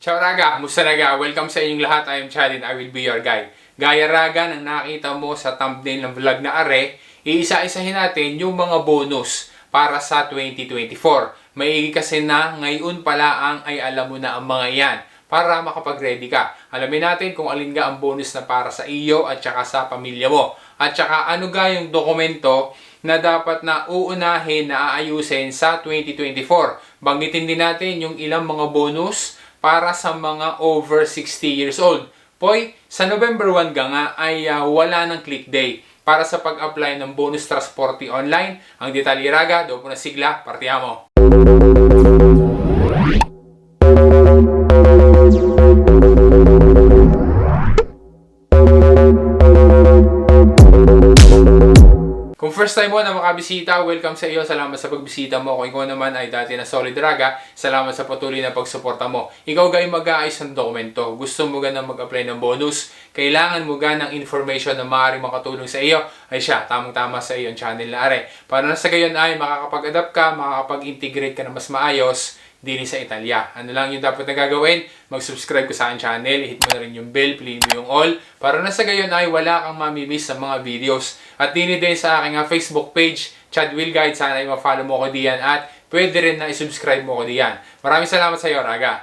Ciao Raga! Musta Raga? Welcome sa inyong lahat. I am Chad and I will be your guide. Gaya Raga ng nakita mo sa thumbnail ng vlog na are, iisa-isahin natin yung mga bonus para sa 2024. Maigi kasi na ngayon pala ang ay alam mo na ang mga yan para makapag-ready ka. Alamin natin kung alin ga ang bonus na para sa iyo at saka sa pamilya mo. At saka ano ga yung dokumento na dapat na uunahin na aayusin sa 2024. Banggitin din natin yung ilang mga bonus para sa mga over 60 years old. Poy, sa November 1 ga nga ay ah, wala ng click day para sa pag-apply ng bonus transporte online. Ang detalye raga, doon po na sigla, partiya first time mo na makabisita, welcome sa iyo. Salamat sa pagbisita mo. Kung ikaw naman ay dati na solid raga, salamat sa patuloy na pagsuporta mo. Ikaw gay mag-aayos ng dokumento. Gusto mo ga na mag-apply ng bonus? Kailangan mo ga ng information na maaaring makatulong sa iyo? Ay siya, tamang-tama sa iyo ang channel na are. Para na sa gayon ay makakapag-adapt ka, makakapag-integrate ka na mas maayos dili sa Italia. Ano lang yung dapat na gagawin? Mag-subscribe ka sa aking channel, hit mo na rin yung bell, play mo yung all, para na sa gayon ay wala kang mamimiss sa mga videos. At dini din sa aking ah, Facebook page, Chad Will Guide, sana ay ma-follow mo ko diyan at pwede rin na i-subscribe mo ko diyan. Maraming salamat sa iyo, Raga.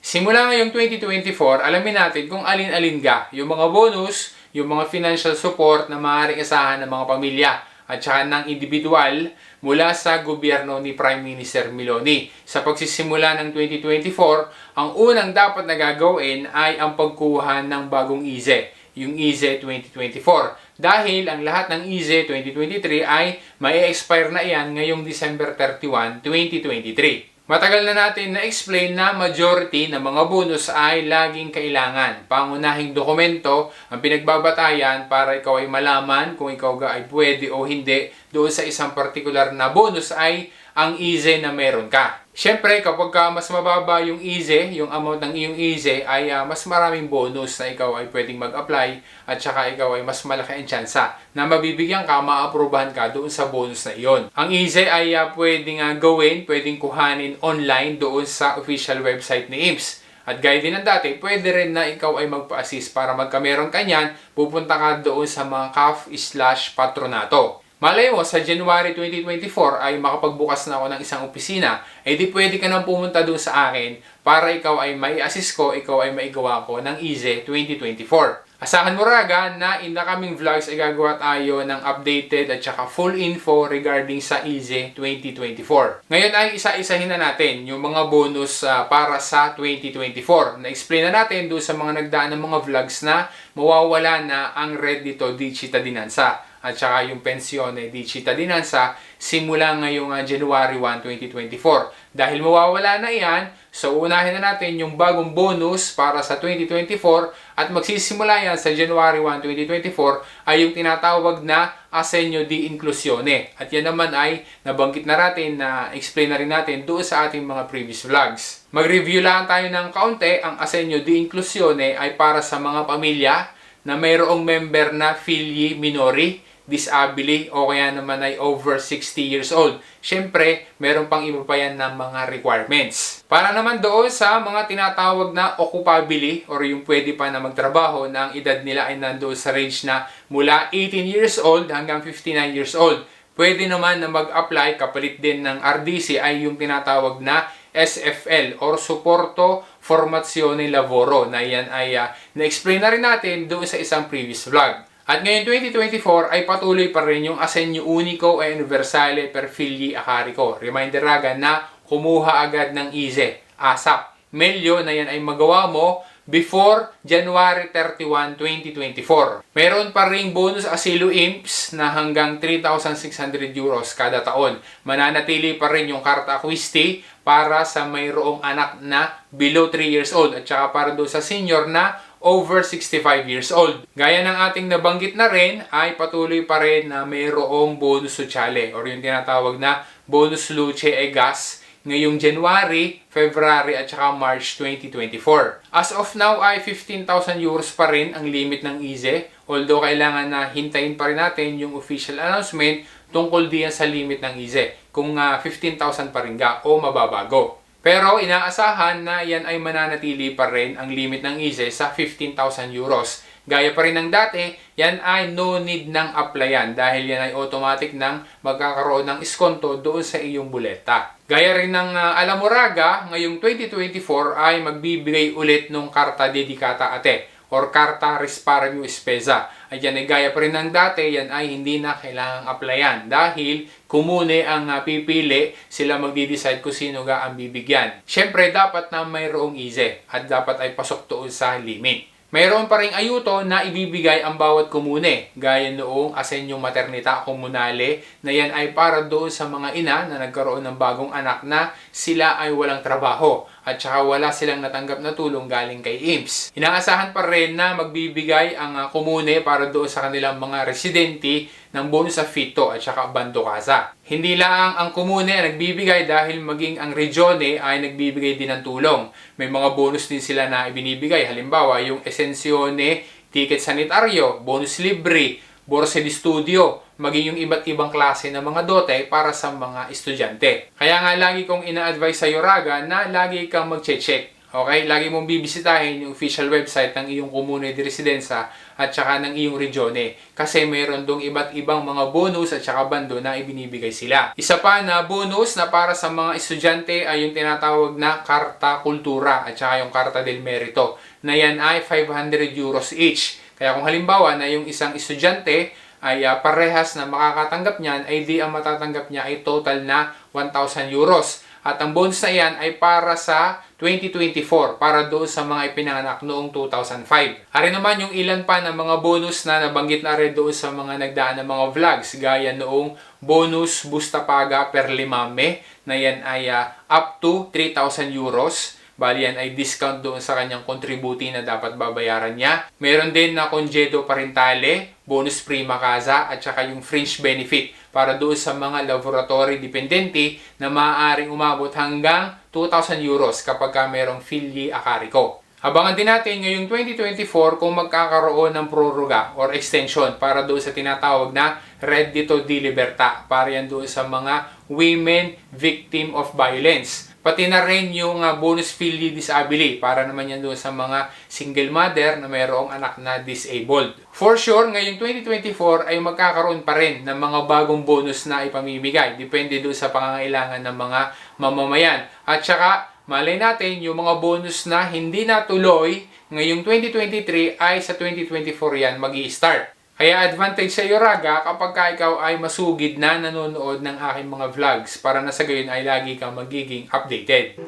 Simula ngayong 2024, alamin natin kung alin-alin ga yung mga bonus, yung mga financial support na maaaring asahan ng mga pamilya at saka ng individual mula sa gobyerno ni Prime Minister Miloni. Sa pagsisimula ng 2024, ang unang dapat na gagawin ay ang pagkuha ng bagong IZE, yung IZE 2024. Dahil ang lahat ng IZE 2023 ay may expire na iyan ngayong December 31, 2023. Matagal na natin na-explain na majority ng mga bonus ay laging kailangan. Pangunahing dokumento ang pinagbabatayan para ikaw ay malaman kung ikaw ga ay pwede o hindi doon sa isang particular na bonus ay ang easy na meron ka. Siyempre, kapag ka mas mababa yung easy, yung amount ng iyong easy, ay ah, mas maraming bonus na ikaw ay pwedeng mag-apply at saka ikaw ay mas malaki ang tsansa na mabibigyan ka, maaprubahan ka doon sa bonus na iyon. Ang easy ay ah, pwedeng ah, gawin, pwedeng kuhanin online doon sa official website ni IMSS. At gaya din ng dati, pwede rin na ikaw ay magpa-assist para magkameron ka niyan, pupunta ka doon sa mga CAF slash patronato. Malay mo, sa January 2024 ay makapagbukas na ako ng isang opisina, eh di pwede ka nang pumunta doon sa akin para ikaw ay may assist ko, ikaw ay maigawa ko ng EASY 2024. Asahan mo raga na in the coming vlogs ay gagawa tayo ng updated at saka full info regarding sa EASY 2024. Ngayon ay isa-isahin na natin yung mga bonus ah, para sa 2024. Na-explain na natin doon sa mga nagdaan ng mga vlogs na mawawala na ang red dito di cittadinanza at saka yung pensione di cittadinanza simula ngayong uh, January 1, 2024. Dahil mawawala na yan, so unahin na natin yung bagong bonus para sa 2024 at magsisimula yan sa January 1, 2024 ay yung tinatawag na Asenyo di Inclusione. At yan naman ay nabanggit na natin na explain na rin natin doon sa ating mga previous vlogs. Mag-review lang tayo ng kaunti. Ang Asenyo di Inclusione ay para sa mga pamilya na mayroong member na filii minori disabili o kaya naman ay over 60 years old. Siyempre, meron pang iba pa yan ng mga requirements. Para naman doon sa mga tinatawag na occupabili or yung pwede pa na magtrabaho na ang edad nila ay nandoon sa range na mula 18 years old hanggang 59 years old. Pwede naman na mag-apply kapalit din ng RDC ay yung tinatawag na SFL or Supporto Formazione Lavoro na yan ay uh, na-explain na rin natin doon sa isang previous vlog. At ngayon 2024 ay patuloy pa rin yung Asenyo Unico e Universale per Figli a. Reminder raga na kumuha agad ng IZE, ASAP. Melyo na yan ay magawa mo before January 31, 2024. Meron pa ring bonus asilo imps na hanggang 3,600 euros kada taon. Mananatili pa rin yung karta acquisti para sa mayroong anak na below 3 years old at saka para doon sa senior na over 65 years old. Gaya ng ating nabanggit na rin, ay patuloy pa rin na mayroong bonus sociale or yung tinatawag na bonus luce e gas ngayong January, February at saka March 2024. As of now ay 15,000 euros pa rin ang limit ng IZE although kailangan na hintayin pa rin natin yung official announcement tungkol diyan sa limit ng IZE kung uh, 15,000 pa rin ga o mababago. Pero inaasahan na yan ay mananatili pa rin ang limit ng ISE sa 15,000 euros. Gaya pa rin ng dati, yan ay no need ng applyan dahil yan ay automatic nang magkakaroon ng iskonto doon sa iyong buleta. Gaya rin ng uh, Alamuraga, ngayong 2024 ay magbibigay ulit ng karta dedikata ate or karta risparmio spesa. At yan ay gaya pa rin ng dati, yan ay hindi na kailangang applyan dahil kumune ang uh, pipili, sila magdi-decide kung sino ga ang bibigyan. Siyempre, dapat na mayroong easy at dapat ay pasok doon sa limit. Mayroon pa ring ayuto na ibibigay ang bawat komune, gaya noong Asenyong Maternita Komunale na yan ay para doon sa mga ina na nagkaroon ng bagong anak na sila ay walang trabaho at saka wala silang natanggap na tulong galing kay IMSS. Inaasahan pa rin na magbibigay ang uh, komune para doon sa kanilang mga residente ng bonus sa fito at saka bando kasa. Hindi lang ang komune nagbibigay dahil maging ang regione ay nagbibigay din ng tulong. May mga bonus din sila na ibinibigay. Halimbawa, yung esensione, ticket sanitaryo, bonus libre, borsa di studio, maging yung iba't ibang klase ng mga dote para sa mga estudyante. Kaya nga lagi kong ina-advise sa Yoraga na lagi kang mag-check Okay? Lagi mong bibisitahin yung official website ng iyong komune de residenza at saka ng iyong regione. Kasi mayroon dong iba't ibang mga bonus at saka bando na ibinibigay sila. Isa pa na bonus na para sa mga estudyante ay yung tinatawag na Karta Kultura at saka yung Karta del Merito na yan ay 500 euros each. Kaya kung halimbawa na yung isang estudyante ay uh, parehas na makakatanggap niyan, ay di ang matatanggap niya ay total na 1,000 euros. At ang bonus na yan ay para sa 2024, para doon sa mga ipinanganak noong 2005. Ari naman yung ilan pa ng mga bonus na nabanggit na rin doon sa mga nagdaan ng mga vlogs, gaya noong bonus Busta Paga per limame, na yan ay uh, up to 3,000 euros. Bali yan ay discount doon sa kanyang contributi na dapat babayaran niya. Meron din na congedo parentale, bonus prima casa, at saka yung fringe benefit para doon sa mga laboratory dependente na maaaring umabot hanggang 2,000 euros kapag ka merong filii acarico. Abangan din natin ngayong 2024 kung magkakaroon ng proroga or extension para doon sa tinatawag na Reddito di Libertà para yan doon sa mga women victim of violence. Pati na rin yung uh, bonus fili disabili para naman yan doon sa mga single mother na mayroong anak na disabled. For sure, ngayong 2024 ay magkakaroon pa rin ng mga bagong bonus na ipamimigay. Depende doon sa pangangailangan ng mga mamamayan. At saka, malay natin yung mga bonus na hindi natuloy ngayong 2023 ay sa 2024 yan mag start kaya advantage sa iyo Raga kapag ka ikaw ay masugid na nanonood ng aking mga vlogs para na sa gayon ay lagi kang magiging updated.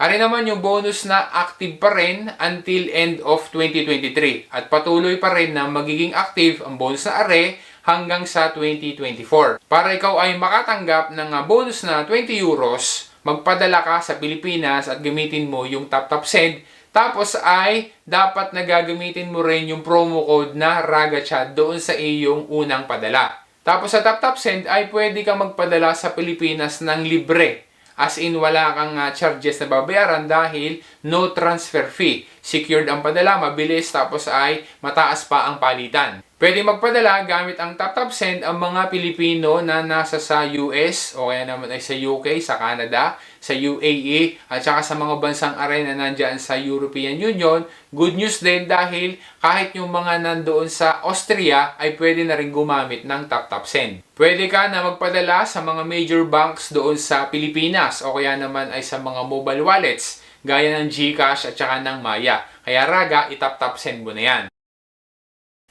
Ari naman yung bonus na active pa rin until end of 2023 at patuloy pa rin na magiging active ang bonus na are hanggang sa 2024. Para ikaw ay makatanggap ng bonus na 20 euros, magpadala ka sa Pilipinas at gamitin mo yung Tap Tap Send tapos ay dapat na gagamitin mo rin yung promo code na RAGACHAT doon sa iyong unang padala. Tapos sa TapTap Send ay pwede kang magpadala sa Pilipinas ng libre. As in wala kang uh, charges na babayaran dahil no transfer fee. Secured ang padala, mabilis tapos ay mataas pa ang palitan. Pwede magpadala gamit ang TapTap Send ang mga Pilipino na nasa sa US o kaya naman ay sa UK, sa Canada, sa UAE at saka sa mga bansang arena nandyan sa European Union. Good news din dahil kahit yung mga nandoon sa Austria ay pwede na rin gumamit ng TapTap Send. Pwede ka na magpadala sa mga major banks doon sa Pilipinas o kaya naman ay sa mga mobile wallets gaya ng GCash at saka ng Maya. Kaya raga, itap-tap send mo na yan.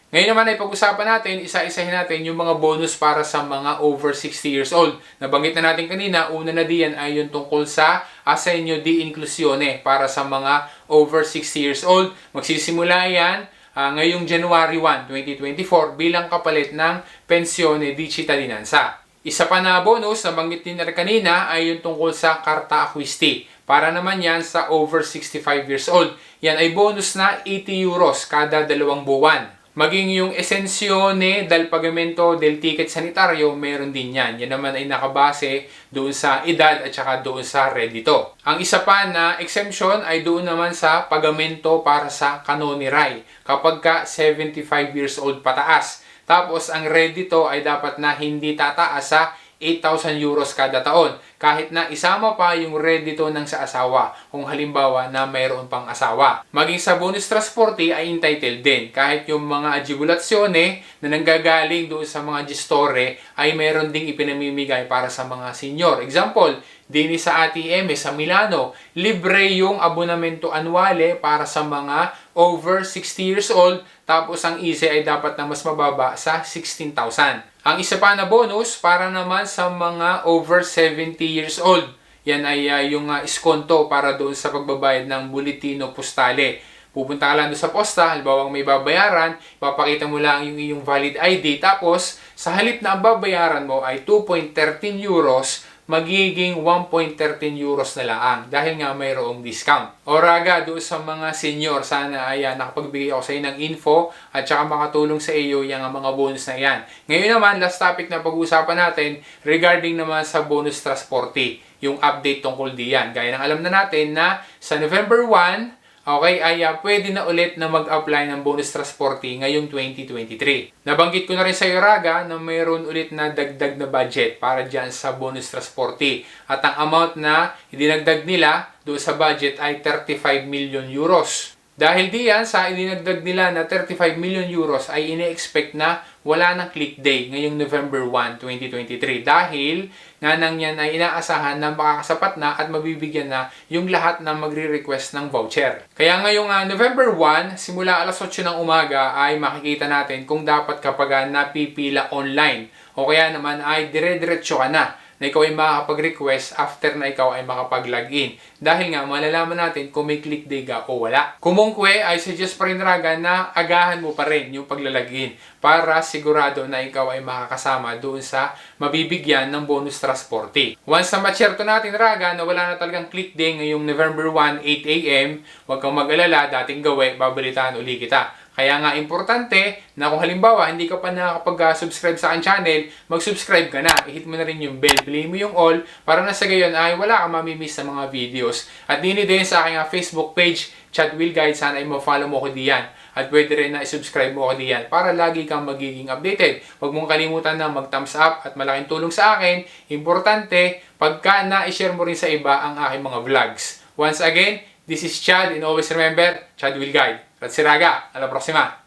Ngayon naman ay pag-usapan natin, isa-isahin natin yung mga bonus para sa mga over 60 years old. Nabanggit na natin kanina, una na diyan ay yung tungkol sa Asenyo di Inclusione para sa mga over 60 years old. Magsisimula yan uh, ngayong January 1, 2024 bilang kapalit ng Pensione di Cittadinanza. Isa pa na bonus na banggit din na kanina ay yung tungkol sa Carta Acquisti. Para naman yan sa over 65 years old. Yan ay bonus na 80 euros kada dalawang buwan. Maging yung esensione del pagamento del ticket sanitario, meron din yan. Yan naman ay nakabase doon sa edad at saka doon sa redito. Ang isa pa na exemption ay doon naman sa pagamento para sa kanoniray kapag ka 75 years old pataas. Tapos, ang red dito ay dapat na hindi tataas sa 8,000 euros kada taon. Kahit na isama pa yung red dito ng sa asawa, kung halimbawa na mayroon pang asawa. Maging sa bonus transporte ay entitled din. Kahit yung mga agibulasyone na nanggagaling doon sa mga gestore ay mayroon ding ipinamimigay para sa mga senior. Example, Dini sa ATM sa Milano, libre yung abonamento annuale para sa mga over 60 years old, tapos ang easy ay dapat na mas mababa sa 16,000. Ang isa pa na bonus para naman sa mga over 70 years old. Yan ay uh, yung uh, iskonto para doon sa pagbabayad ng buletino postale. Pupunta ka lang doon sa posta, halimbawa may babayaran, papakita mo lang yung iyong valid ID, tapos sa halip na ang babayaran mo ay 2.13 euros, magiging 1.13 euros na lang dahil nga mayroong discount. O raga, doon sa mga senior, sana ay uh, nakapagbigay ako sa iyo ng info at saka makatulong sa iyo yung mga bonus na yan. Ngayon naman, last topic na pag-uusapan natin regarding naman sa bonus transporte, yung update tungkol diyan. Gaya ng alam na natin na sa November 1, Okay, ay uh, pwede na ulit na mag-apply ng bonus transporte ngayong 2023. Nabanggit ko na rin sa iyo, Raga, na mayroon ulit na dagdag na budget para dyan sa bonus transporte. At ang amount na idinagdag nila doon sa budget ay 35 million euros. Dahil diyan sa idinagdag nila na 35 million euros ay ine-expect na wala ng click day ngayong November 1, 2023 dahil nga nang yan ay inaasahan na makakasapat na at mabibigyan na yung lahat na magre-request ng voucher. Kaya ngayong uh, November 1, simula alas 8 ng umaga ay makikita natin kung dapat kapag napipila online o kaya naman ay dire-diretso ka na na ikaw ay makakapag-request after na ikaw ay makapag-login. Dahil nga, malalaman natin kung may click day ka o wala. Kumungkwe, ay suggest pa rin raga na agahan mo pa rin yung paglalagin para sigurado na ikaw ay makakasama doon sa mabibigyan ng bonus transporte. Once na masyerto natin raga na wala na talagang click day ngayong November 1, 8 a.m., huwag kang mag-alala, dating gawe, babalitaan uli kita. Kaya nga importante na kung halimbawa hindi ka pa nakakapag-subscribe sa akin channel, mag-subscribe ka na. I-hit mo na rin yung bell, play mo yung all para na sa gayon ay wala kang mamimiss sa mga videos. At dini din sa aking ah, Facebook page, Chat Will Guide, sana ay ma-follow mo ko diyan. At pwede rin na i-subscribe mo ko diyan para lagi kang magiging updated. Huwag mong kalimutan na mag-thumbs up at malaking tulong sa akin. Importante, pagka na-share mo rin sa iba ang aking mga vlogs. Once again, this is Chad and always remember, Chad Will Guide. Grazie raga, alla prossima!